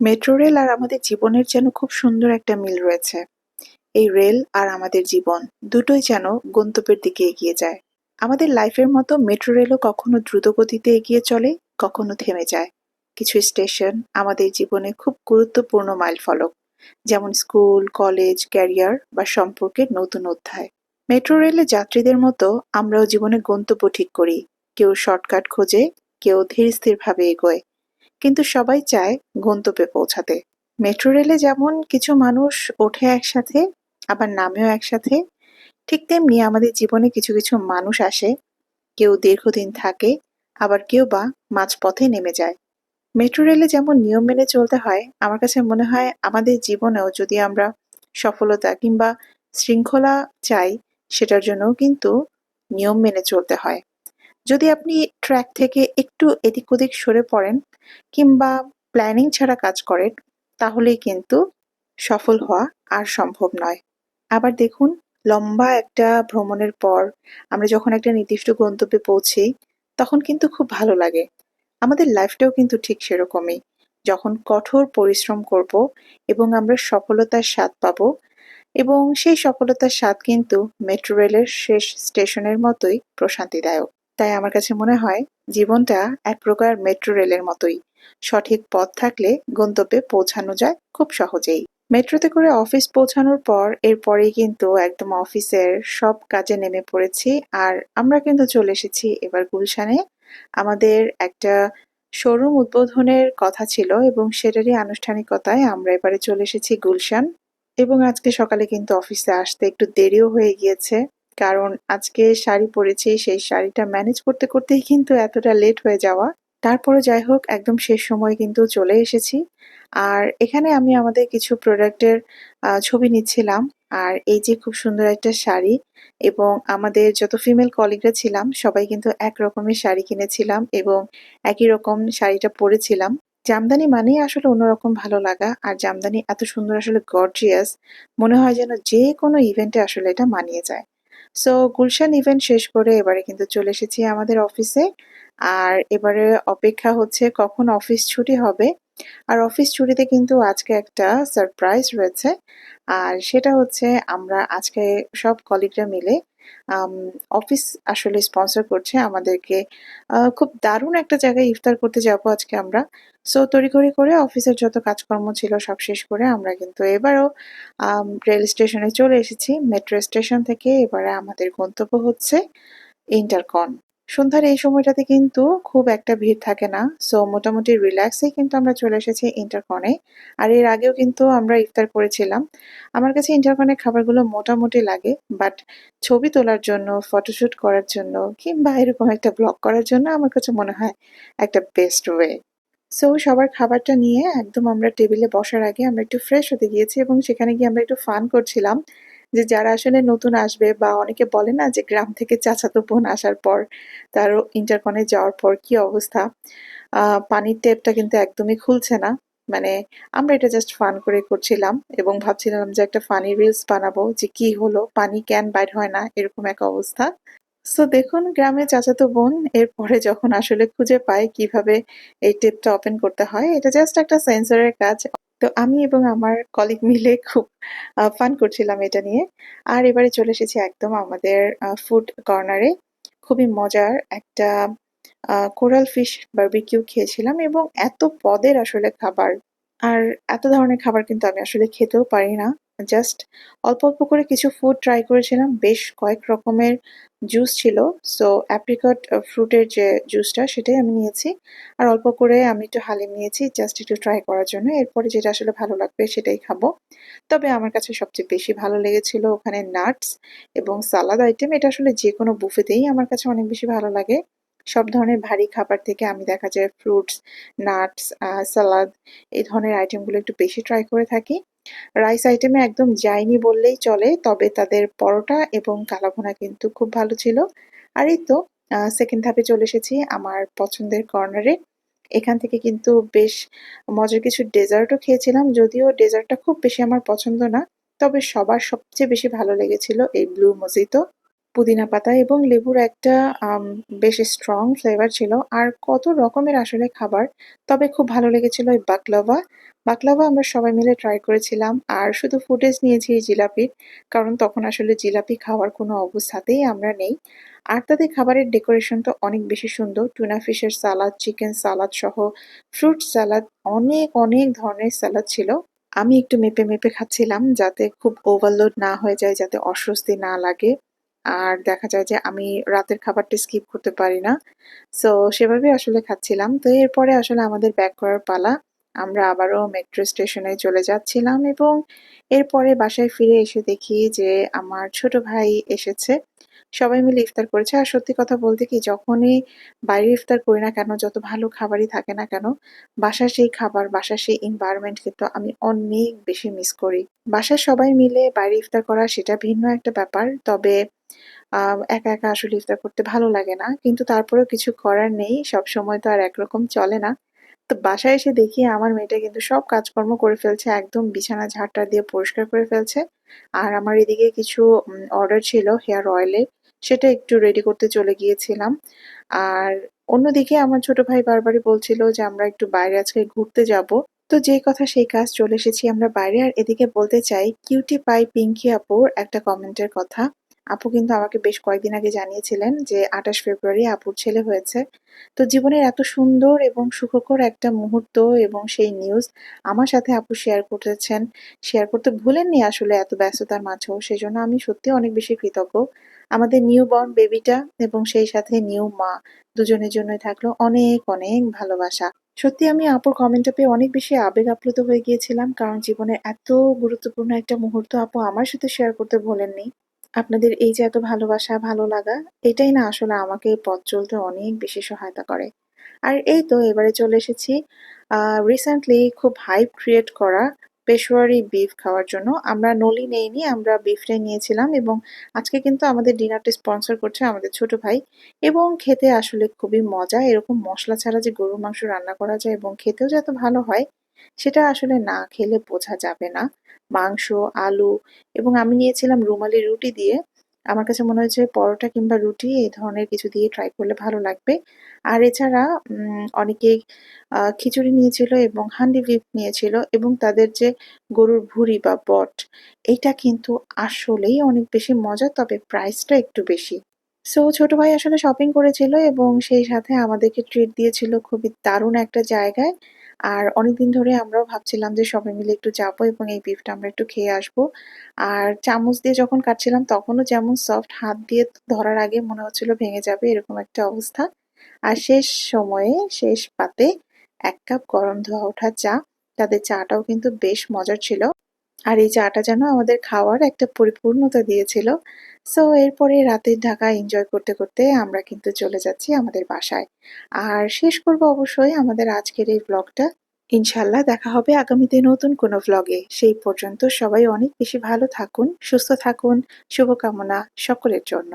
Metro rail আর আমাদের জীবনের যেন খুব সুন্দর একটা মিল রয়েছে। এই রেল আর আমাদের জীবন দুটোই যেন গন্তব্যের দিকে এগিয়ে যায়। আমাদের লাইফের মতো মেট্রো রেলও কখনো দ্রুত গতিতে এগিয়ে চলে, কখনো থেমে যায়। কিছু স্টেশন আমাদের জীবনে খুব গুরুত্বপূর্ণ মাইল ফলক যেমন স্কুল, কলেজ, ক্যারিয়ার বা সম্পর্কের নতুন অধ্যায়। মেট্রো রেলে যাত্রীদের মতো আমরাও জীবনে গন্তব্য ঠিক করি। কেউ শর্টকাট খোঁজে, কেউ ধীর স্থিরভাবে এগোয়। কিন্তু সবাই চায় গন্তব্যে পৌঁছাতে। মেট্রো রেলে যেমন কিছু মানুষ ওঠে একসাথে, আবার নামেও একসাথে, ঠিক তেমনি আমাদের জীবনে কিছু কিছু মানুষ আসে, কেউ দীর্ঘদিন থাকে, আবার কেউ বা মাঝপথে নেমে যায়। মেট্রো রেলে যেমন নিয়ম মেনে চলতে হয়, আমার কাছে মনে হয় আমাদের জীবনেও যদি আমরা সফলতা কিংবা শৃঙ্খলা চাই, সেটার জন্যও কিন্তু নিয়ম মেনে চলতে হয়। যদি আপনি ট্র্যাক থেকে একটু এদিক ওদিক সরে পড়েন কিংবা প্ল্যানিং ছাড়া কাজ করেন, তাহলেই কিন্তু সফল হওয়া আর সম্ভব নয়। আবার দেখুন, লম্বা একটা ভ্রমণের পর আমরা যখন একটা নির্দিষ্ট গন্তব্যে পৌঁছি, তখন কিন্তু খুব ভালো লাগে। আমাদের লাইফটাও কিন্তু ঠিক সেরকমই। যখন কঠোর পরিশ্রম করব এবং আমরা সফলতার স্বাদ পাবো এবং সেই সফলতার স্বাদ কিন্তু মেট্রো রেলের শেষ স্টেশনের মতোই প্রশান্তিদায়ক। তাই আমার কাছে মনে হয় জীবনটা এক প্রকার মেট্রো রেলের মতোই। সঠিক পথ থাকলে গন্তব্যে পৌঁছানো যায় খুব সহজেই। মেট্রোতে করে অফিস পৌঁছানোর পর এরপরেই কিন্তু একদম অফিসের সব কাজে নেমে পড়েছি আর আমরা কিন্তু চলে এসেছি এবার গুলশানে। আমাদের একটা শোরুম উদ্বোধনের কথা ছিল এবং সেটারই আনুষ্ঠানিকতায় আমরা এবারে চলে এসেছি গুলশান। এবং আজকে সকালে কিন্তু অফিসে আসতে একটু দেরিও হয়ে গিয়েছে। কারণ আজকে শাড়ি পরেছি, সেই শাড়িটা ম্যানেজ করতে করতেই কিন্তু এতটা লেট হয়ে যাওয়া। তারপরে যাই হোক, একদম শেষ সময় কিন্তু চলে এসেছি। আর এখানে আমি আমাদের কিছু প্রোডাক্টের ছবি নিচ্ছিলাম। আর এই যে খুব সুন্দর একটা শাড়ি এবং আমাদের যত ফিমেল কলিগরা ছিলাম, সবাই কিন্তু এক রকমের শাড়ি কিনেছিলাম এবং একই রকম শাড়িটা পরেছিলাম। জামদানি মানেই আসলে অন্যরকম ভালো লাগা আর জামদানি এত সুন্দর, আসলে গর্জিয়াস মনে হয় যেন যে কোনো ইভেন্টে আসলে এটা মানিয়ে যায়। সো গুলশান ইভেন্ট শেষ করে এবারে কিন্তু চলে এসেছি আমাদের অফিসে আর এবারে অপেক্ষা হচ্ছে কখন অফিস ছুটি হবে। আর অফিস ছুটিতে কিন্তু আজকে একটা সারপ্রাইজ রয়েছে। আর সেটা হচ্ছে আমরা আজকে সব কলিগরা মিলে অফিস আসলে স্পন্সর করছে আমাদেরকে। খুব দারুণ একটা জায়গায় ইফতার করতে যাব আজকে আমরা। সো তড়িঘড়ি করে অফিসের যত কাজকর্ম ছিল সব শেষ করে আমরা কিন্তু এবারও রেল স্টেশনে চলে এসেছি। মেট্রো স্টেশন থেকে এবারে আমাদের গন্তব্য হচ্ছে ইন্টারকন সন্ধ্যার এই সময়টাতে কিন্তু খুব একটা ভিড় থাকে না। সো মোটামুটি রিল্যাক্সে কিন্তু আমরা চলে এসেছি ইন্টারকনে আর এর আগেও কিন্তু আমরা ইফতার করেছিলাম। আমার কাছে ইন্টারকনের খাবারগুলো মোটামুটি লাগে বাট ছবি তোলার জন্য ফটোশ্যুট করার জন্য, কিংবা এরকম একটা ব্লগ করার জন্য আমার কাছে মনে হয় একটা বেস্ট ওয়ে সো সবার খাবারটা নিয়ে একদম আমরা টেবিলে বসার আগে আমরা একটু ফ্রেশ হতে গিয়েছি এবং সেখানে গিয়ে আমরা একটু ফান করছিলাম। যে যারা আসলে নতুন আসবে বা অনেকে বলে না যে গ্রাম থেকে চাচাতো বোন আসার পর তার ইন্টারকনে যাওয়ার পর কি অবস্থা? পানির টেপটা কিন্তু একদমই খুলছে না। মানে আমরা এটা জাস্ট ফান করে করছিলাম এবং ভাবছিলাম যে একটা ফানি রিলস বানাবো যে কি হলো, পানি ক্যান বাইর হয় না, এরকম এক অবস্থা। সো দেখুন, গ্রামে চাচাতো বোন, এরপরে যখন আসলে খুঁজে পায় কীভাবে এই টেপটা ওপেন করতে হয়, এটা জাস্ট একটা সেন্সরের কাজ। তো আমি এবং আমার কলিগ মিলে খুব ফান করছিলাম এটা নিয়ে। আর এবারে চলে এসেছি একদম আমাদের ফুড কর্নারে খুবই মজার একটা কোরাল ফিশ বার্বিকিউ খেয়েছিলাম এবং এত পদের আসলে খাবার। আর এত ধরনের খাবার কিন্তু আমি আসলে খেতেও পারি না। জাস্ট অল্প অল্প করে কিছু ফুড ট্রাই করেছিলাম। বেশ কয়েক রকমের জুস ছিল। সো অ্যাপ্রিকট ফ্রুটের যে জুসটা সেটাই আমি নিয়েছি। আর অল্প করে আমি একটু হালিম নিয়েছি জাস্ট একটু ট্রাই করার জন্য। এরপরে যেটা আসলে ভালো লাগবে সেটাই খাব। তবে আমার কাছে সবচেয়ে বেশি ভালো লেগেছিল ওখানে নাটস এবং সালাদ আইটেম এটা আসলে যে কোনো বুফেতেই আমার কাছে অনেক বেশি ভালো লাগে। সব ধরনের ভারী খাবার থেকে আমি দেখা যায় ফ্রুটস নাটস সালাদ এই ধরনের আইটেমগুলো একটু বেশি ট্রাই করে থাকি। রাইস আইটেমে একদম যায়নি বললেই চলে, তবে তাদের পরোটা এবং কালাভুনা কিন্তু খুব ভালো ছিল। আর এই তো সেকেন্ড ধাপে চলে এসেছি আমার পছন্দের কর্নারে এখান থেকে কিন্তু বেশ মজার কিছু ডেজার্টও খেয়েছিলাম, যদিও ডেজার্টটা খুব বেশি আমার পছন্দ না, তবে সবার সবচেয়ে বেশি ভালো লেগেছিল এই ব্লু মজিতো পুদিনা পাতা এবং লেবুর একটা বেশ স্ট্রং ফ্লেভার ছিল। আর কত রকমের আসলে খাবার। তবে খুব ভালো লেগেছিল ওই বাকলাভা। বাকলাভা আমরা সবাই মিলে ট্রাই করেছিলাম। আর শুধু ফুটেজ নিয়েছি এই জিলাপির। কারণ তখন আসলে জিলাপি খাওয়ার কোনো অবস্থাতেই আমরা নেই। আর তাদের খাবারের ডেকোরেশন তো অনেক বেশি সুন্দর। টুনা ফিশের সালাদ, চিকেন সালাদ সহ ফ্রুট সালাদ অনেক, অনেক ধরনের সালাদ ছিল। আমি একটু মেপে, মেপে খাচ্ছিলাম যাতে খুব ওভারলোড না হয়ে যায়, যাতে অস্বস্তি না লাগে। আর দেখা যায় যে আমি রাতের খাবারটা স্কিপ করতে পারি না। সো সেভাবে আসলে খাচ্ছিলাম। তো এরপরে আসলে আমাদের ব্যাক করার পালা। আমরা আবারও মেট্রো স্টেশনে চলে যাচ্ছিলাম এবং এরপরে বাসায় ফিরে এসে দেখি যে আমার ছোট ভাই এসেছে। সবাই মিলে ইফতার করেছে। আর সত্যি কথা বলতে কি যখনই বাইরে ইফতার করি না কেন, যত ভালো খাবারই থাকে না কেন, বাসার সেই খাবার, বাসার সেই এনভায়রনমেন্ট কিন্তু আমি অনেক বেশি মিস করি। বাসায় সবাই মিলে বাইরে ইফতার করা সেটা ভিন্ন একটা ব্যাপার। তবে একা, একা আসলে ইফতার করতে ভালো লাগে না। কিন্তু তারপরেও কিছু করার নেই। সবসময় তো আর একরকম চলে না। তো বাসায় এসে দেখি আমার মেয়েটা কিন্তু সব কাজকর্ম করে ফেলছে। একদম বিছানা ঝাড়-টাড় দিয়ে পরিষ্কার করে ফেলছে। আর আমার এদিকে কিছু অর্ডার ছিল হেয়ার অয়েলের। সেটা একটু রেডি করতে চলে গিয়েছিলাম। আর অন্যদিকে আমার ছোট ভাই বারবারই বলছিল যে আমরা একটু বাইরে আজকে ঘুরতে যাব। তো যেই কথা সেই কাজ চলে এসেছি আমরা বাইরে। আর এদিকে বলতে চাই কিউটি পাই পিঙ্কি আপুর একটা কমেন্টের কথা। আপু কিন্তু আমাকে বেশ কয়েকদিন আগে জানিয়েছিলেন যে ২৮ ফেব্রুয়ারি আপুর ছেলে হয়েছে। তো জীবনের এত সুন্দর এবং সুখকর একটা মুহূর্ত এবং সেই নিউজ আমার সাথে আপু শেয়ার করেছেন। শেয়ার করতে ভুলেননি আসলে এত ব্যস্ততার মাঝেও। সেজন্য আমি সত্যি অনেক বেশি কৃতজ্ঞ। আমাদের নিউ বর্ন বেবিটা এবং সেই সাথে নিউ মা দুজনের জন্যই থাকল অনেক, অনেক ভালোবাসা। সত্যি আমি আপুর কমেন্টটা পেয়ে অনেক বেশি আবেগ আপ্লুত হয়ে গিয়েছিলাম। কারণ জীবনের এত গুরুত্বপূর্ণ একটা মুহূর্ত আপু আমার সাথে শেয়ার করতে ভোলেননি। আপনাদের এই যে এত ভালোবাসা, ভালো লাগা এটাই না আসলে আমাকে পথ চলতে অনেক বেশি সহায়তা করে। আর এই তো এবারে চলে এসেছি রিসেন্টলি খুব হাইপ ক্রিয়েট করা পেশোয়ারি বিফ খাওয়ার জন্য। আমরা নলি নেইনি, আমরা বিফটাই নিয়েছিলাম এবং আজকে কিন্তু আমাদের ডিনারটা স্পন্সর করছে আমাদের ছোট ভাই এবং খেতে আসলে খুবই মজা। এরকম মশলা ছাড়া যে গরুর মাংস রান্না করা যায় এবং খেতেও যে এত ভালো হয় সেটা আসলে না খেলে বোঝা যাবে না। মাংস, আলু এবং আমি নিয়েছিলাম রুমালি রুটি দিয়ে। আমার কাছে মনে হয়েছে পরোটা কিংবা রুটি এই ধরনের কিছু দিয়ে ট্রাই করলে ভালো লাগবে। আর এছাড়া উম অনেকেই খিচুড়ি নিয়েছিল এবং হান্ডি বিফ নিয়েছিল এবং তাদের যে গরুর ভুঁড়ি বা বট এইটা কিন্তু আসলেই অনেক বেশি মজা তবে প্রাইসটা একটু বেশি। সো ছোট ভাই আসলে শপিং করেছিল এবং সেই সাথে আমাদেরকে ট্রিট দিয়েছিল খুবই দারুণ একটা জায়গায়। আর অনেকদিন ধরে আমরাও ভাবছিলাম যে সবাই মিলে একটু যাব এবং এই বিফটা আমরা একটু খেয়ে আসব আর চামচ দিয়ে যখন কাটছিলাম, তখনও যেমন সফট হাত দিয়ে ধরার আগে মনে হচ্ছিল ভেঙে যাবে, এরকম একটা অবস্থা। আর শেষ সময়ে, শেষ পাতে এক কাপ গরম ধোয়া ওঠা চা। তাদের চাটাও কিন্তু বেশ মজার ছিল। আর এই চাটা যেন আমাদের খাওয়ার একটা পরিপূর্ণতা দিয়েছিল। সো এরপরে রাতের ঢাকা এনজয় করতে, করতে আমরা কিন্তু চলে যাচ্ছি আমাদের বাসায়। আর শেষ করব অবশ্যই আমাদের আজকের এই ব্লগটা ইনশাল্লাহ দেখা হবে আগামীতে নতুন কোনো ভ্লগে। সেই পর্যন্ত সবাই অনেক বেশি ভালো থাকুন, সুস্থ থাকুন। শুভকামনা সকলের জন্য।